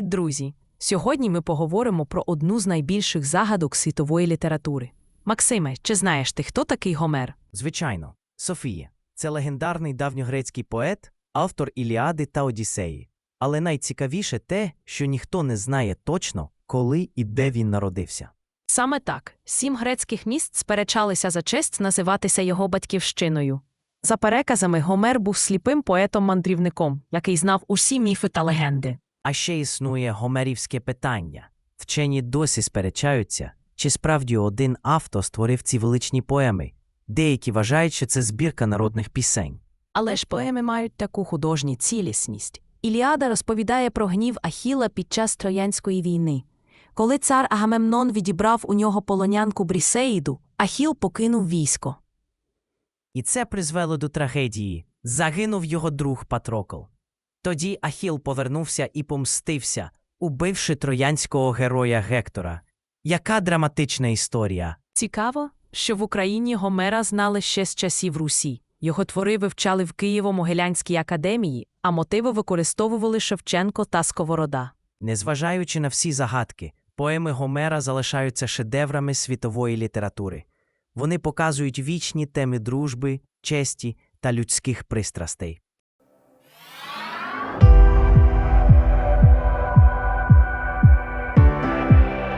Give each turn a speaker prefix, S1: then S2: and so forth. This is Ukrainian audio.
S1: друзі! Сьогодні ми поговоримо про одну з найбільших загадок світової літератури. Максиме, чи знаєш ти, хто такий Гомер?
S2: Звичайно, Софія це легендарний давньогрецький поет, автор Іліади та Одіссеї. Але найцікавіше те, що ніхто не знає точно, коли і де він народився.
S1: Саме так, сім грецьких міст сперечалися за честь називатися його батьківщиною. За переказами, Гомер був сліпим поетом-мандрівником, який знав усі міфи та легенди.
S2: А ще існує гомерівське питання. Вчені досі сперечаються, чи справді один автор створив ці величні поеми. Деякі вважають, що це збірка народних пісень.
S1: Але ж поеми мають таку художню цілісність. Іліада розповідає про гнів Ахіла під час Троянської війни. Коли цар Агамемнон відібрав у нього полонянку Брісеїду, Ахіл покинув військо.
S2: І це призвело до трагедії. Загинув його друг Патрокл. Тоді Ахіл повернувся і помстився, убивши троянського героя Гектора. Яка драматична історія!
S1: Цікаво, що в Україні Гомера знали ще з часів Русі. Його твори вивчали в Києво-Могилянській академії, а мотиви використовували Шевченко та Сковорода.
S2: Незважаючи на всі загадки, поеми Гомера залишаються шедеврами світової літератури. Вони показують вічні теми дружби, честі та людських пристрастей.